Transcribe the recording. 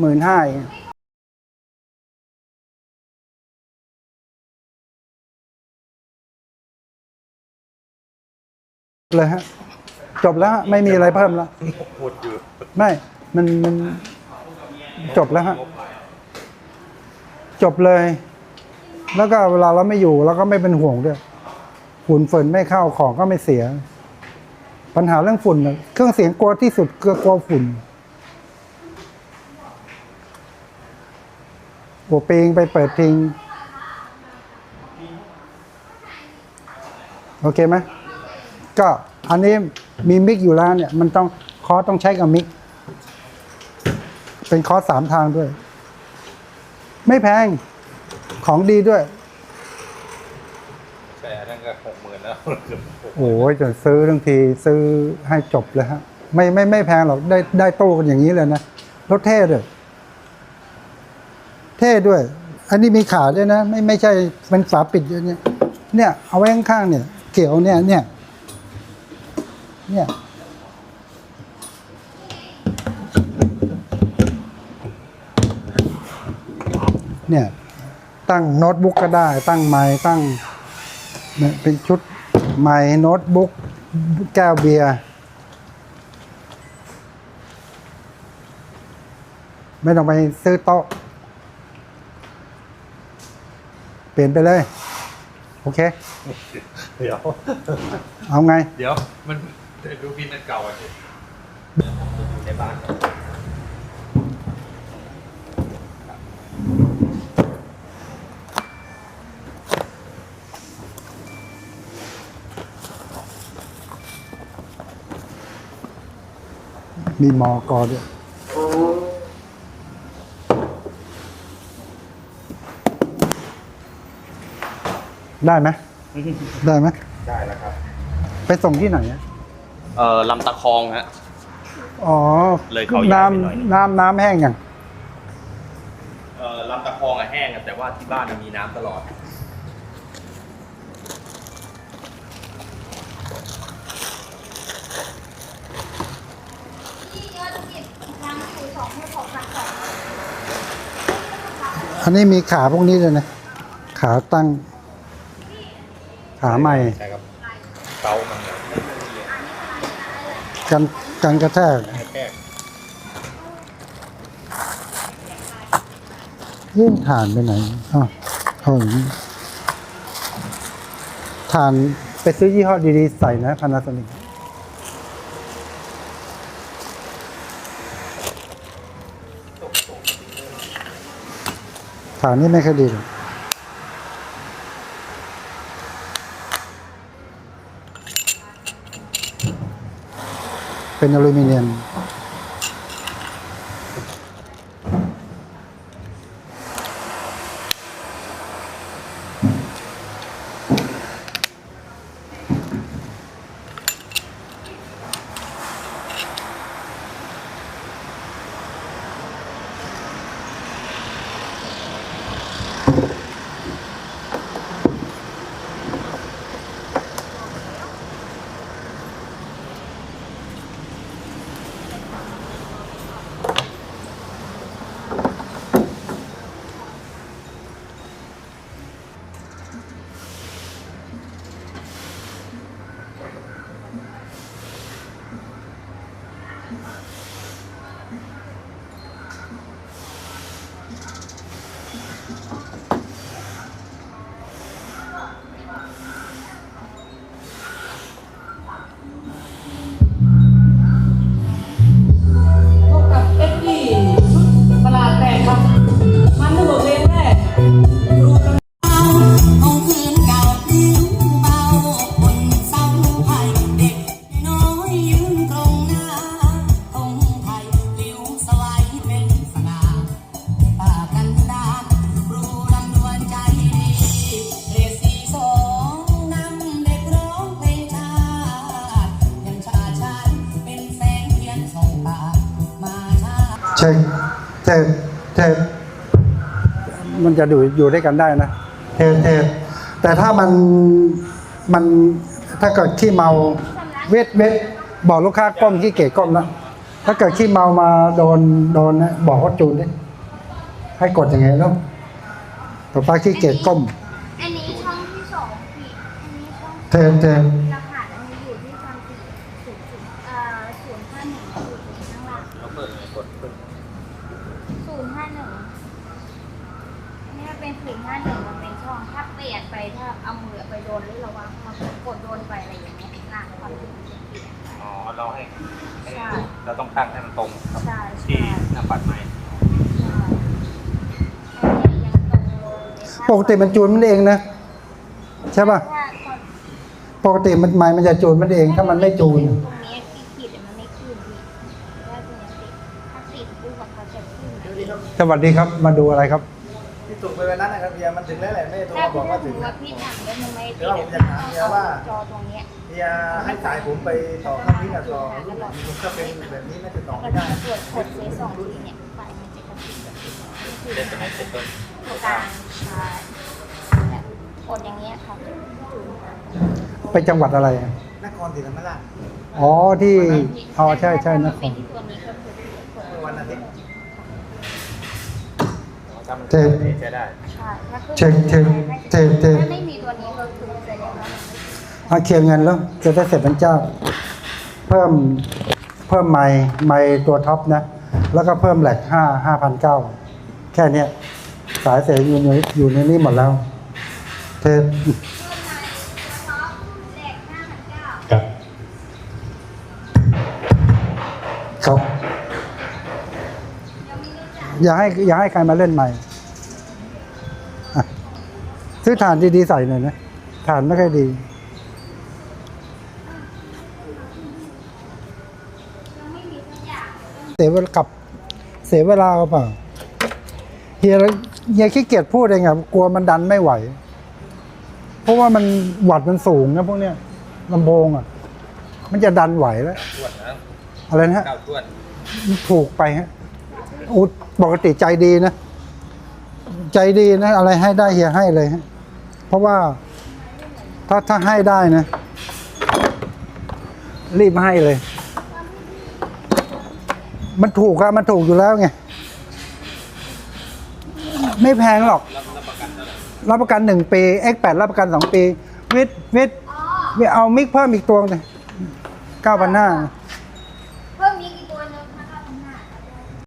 หมื่นห้าเลยฮะจบแล้วฮะไม่มีอะไรเพิ่มแล้วหมดอยู่ไม่ มันมันจบแล้วฮะจบเลย แล้วก็เวลาเราไม่อยู่เราก็ไม่เป็นห่วงด้วยฝุ่นฝนไม่เข้าของก็ไม่เสีย ปัญหาเรื่องฝุ่นน่ะเครื่องเสียงกลัวที่สุดคือกลัวฝุ่น หัวปิงไปเปิดทิ้งโอเคไหมก็อันนี้มีมิกอยู่แล้วเนี่ย มันต้องคอร์สต้องใช้กับมิก เป็นคอร์สสามทางด้วย ไม่แพงของดีด้วย แต่นั่นก็หกหมื่นแล้วเกือบหกโอ้ยจะซื้อทั้งทีซื้อให้จบเลยฮะ ไม่ไม่ไม่แพงหรอกได้ได้ตู้กันอย่างนี้เลยนะรถเท่ด้วย เท่ด้วย อันนี้มีขาด้วยนะ ไม่ไม่ใช่เป็นฝาปิดอย่างเงี้ยเนี่ยเอาไว้ข้างๆเนี่ยเกี่ยวเนี่ยเนี่ยเนี่ยเนี่ยตั้งโน้ตบุ๊กก็ได้ ตั้งไมค์ตั้งเนี่ยเป็นชุดไม้โน้ตบุ๊กแก้วเบียร์ไม่ต้องไปซื้อโต๊ะ เปลี่ยนไปเลย โอเค เดี๋ยว เอาไง เดี๋ยว มันดูบินอันเก่าอะสิอยู่ในบ้านมีมอกอด้วย ได้ไหมได้ไหมได้แล้วครับ ไปส่งที่ไหนอะเอ่อลำตะคองฮะ อ๋อเลยเขาใหญ่ไปหน่อยน้ำน้ำน้ำแห้งอย่างเอ่อลำตะคองอะแห้งอะแต่ว่าที่บ้านอะมีน้ำตลอดอันนี้มีขาพวกนี้เลยนะ ขาตั้ง ขาใหม่ใช่ครับเตามันกันกันกระแทกแค่ยื่นฐานไปไหนอ๋อเอาอย่างนี้ฐานไปซื้อยี่ห้อดีๆใส่นะพานาโซนิกฐานนี้ไม่ค่อยดีหรอก เาเช็คเทปเทปมันจะอยู่อยู่ด้วยกันได้นะเทปเทปแต่ถ้ามันมันถ้าเกิดขี้เมาเวทเวทบอกลูกค้าก้มขี้เกียจก้มนะถ้าเกิดขี้เมามาโดนโดนนะบอกว่าจูนดิให้กดยังไงแล้วต่อไปขี้เกียจก้มอันนี้ช่องที่สองพี่อันนี้ช่องเทนเทนรหัสอันนี้อยู่ที่ความถี่ศูนย์ศูนย์เอ่อศูนย์ห้าหนึ่งอยู่ข้างล่าง แล้วเปิดไงกดเปิด ศูนย์ห้าหนึ่งอันนี้มันเป็นศูนย์ห้าหนึ่งมันเป็นช่อง ถ้าเป ลี่ยนไปถ้าเอามือไปโดนหรือระวังมันกดโดนไปอะไรอย่างเงี้ยหน้าความถี่มันจะเปลี่ยนไป อ๋อ เราให้ให้ใช่ เราต้องตั้งให้มันตรงกับใช่ที่ใช่หน้าปัดใหม่ปกติมันจูนมันเองนะ ใช่ป่ะ ถ้าคนปกติมันไม้มันจะจูนมันเองถ้ามันไม่จูน ตรงนี้ที่ขีดเนี่ยมันไม่ขึ้นพี่ถ้าตรงนี้ติดถ้าติดปุ๊บอะเขาจะขึ้นสวัสดีครับ มาดูอะไรครับ ถูกไปวันนั้นนะครับเฮียมันถึงแล้วแหละไม่ได้โทรถ้ามาบอกว่าถึงว่าพี่ทำแล้วมันไม่เดี๋ยวผมจะถามเฮียว่าจอตรงเนี้ยเฮียให้สายผมไปต่อเครื่องนี้กับต่อมันก็เป็นแบบนี้น่าจะต่อก็ไม่จะได้ตรวจกดเซสองทีเนี่ยไฟมันจะกระพริบแบบนี้คือเล่นตัวไหนเล่นตัวตรงกลางใช่แบบกดอย่างเงี้ยค่ะไปจังหวัดอะไรนครศรีธรรมราชอ๋อที่อ๋อใช่ใช่นะคเป็รันบที่ตัวนี้ก็คือกด เมื่อวันอาทิตย์ ถ้ามันเทปใช้ได้ใช่ถ้าขึ้นเช็คเช็คเทปเทปถ้าไม่มีตัวนี้ก็คือแสดงว่ามันไม่เอาเคลียร์เงินแล้วจะได้เสร็จเป็นเจ้า เพิ่มเพิ่มไม้ไม้ตัวท็อปนะ แล้วก็เพิ่มแหลกห้าห้าพันเก้าแค่เนี้ยสายเสียอยู่ในอยู่ในนี้หมดแล้ว เทปเพิ่มมาท็อปแหลกห้าพันเก้าครับครับยังไม่รู้จักอย่าให้อย่าให้ใครมาเล่นใหม่อะ ซื้อฐานดีๆใส่หน่อยนะฐานไม่ค่อยดียังไม่มีสักอย่างเสียเวลากับเสียเวลาเปล่าเฮียเฮียขี้เกียจพูดเองอะกลัวมันดันไม่ไหว เพราะว่ามันหวัดมันสูงนะพวกเนี้ยลำโพงอะมันจะดันไหวแล้วทวดนะอะไรนะฮะเก้าทวดมันถูกไปฮะอุดปกติใจดีนะ ใจดีนะ อะไรให้ได้เฮียให้เลยฮะ เพราะว่าถ้าถ้าให้ได้นะ รีบให้เลย มันถูกอะมันถูกอยู่แล้วไง ไม่แพงหรอก รับประกันหนึ่งปี X8 รับประกันสองปี วิทวิทเอามิกเพิ่มอีกตัวเลยเก้าพันห้า